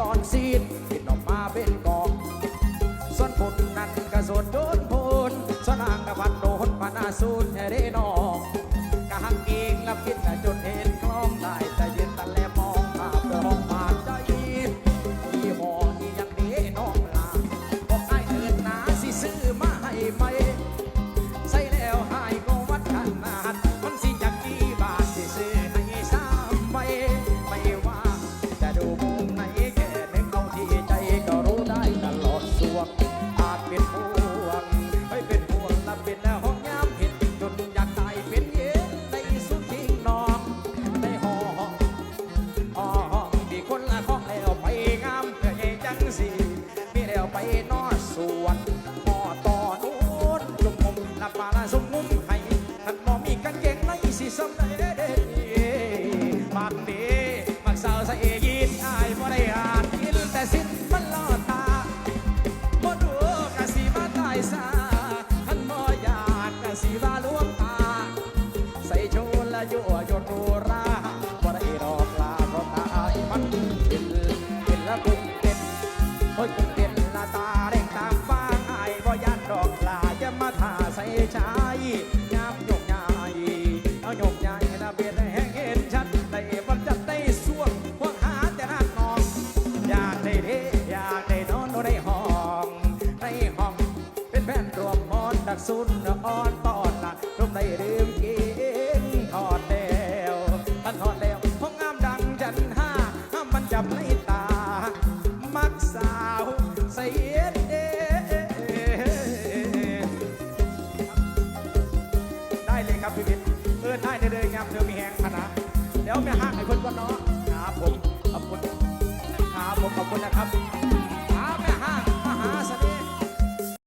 ตอนซีนกินออกมาเป็นกองส่วนผลนั้นก็ส่วนโดนพลส่วนนางกระวันโดนปานาสูนแท้ได้นองกะหักเองละพิษละจน สิสมได้เด้เด้บางเดมักสาวใส่ยีนอายบ่ได้อาจกินแต่สิ้นมันลอตาบ่ดูกะสิมาตายซาท่านบ่อยากกะสิว่าลวงตา ใส่โชว์ละยั่วยนโนราบ่ได้ดอกลาเพราะตายมันเป็นเป็นละกุ้งเป็นโอ้ยกุ้งเป็น กยาเบียดแห้งเห็นชัดได้บังจัดได้สวงพวกหาแต่นักนองอยากได้เดอยากได้นอนในห้องในห้อง เป็นแฟนรวมมอนดักซุนอ่อนตอนละร่มในลืมกินทอดแล้วท่านทอดแล้วห้องงามดังจันห้าห้ามมันจับในตา มักสาวใส่เอ็ดเดได้เลยครับพี่เออไดี๋ยวแม่ห้างให้เพิ่นก่อนเนาะครับผมขอบคุณครับผมขอบคุณนะครับ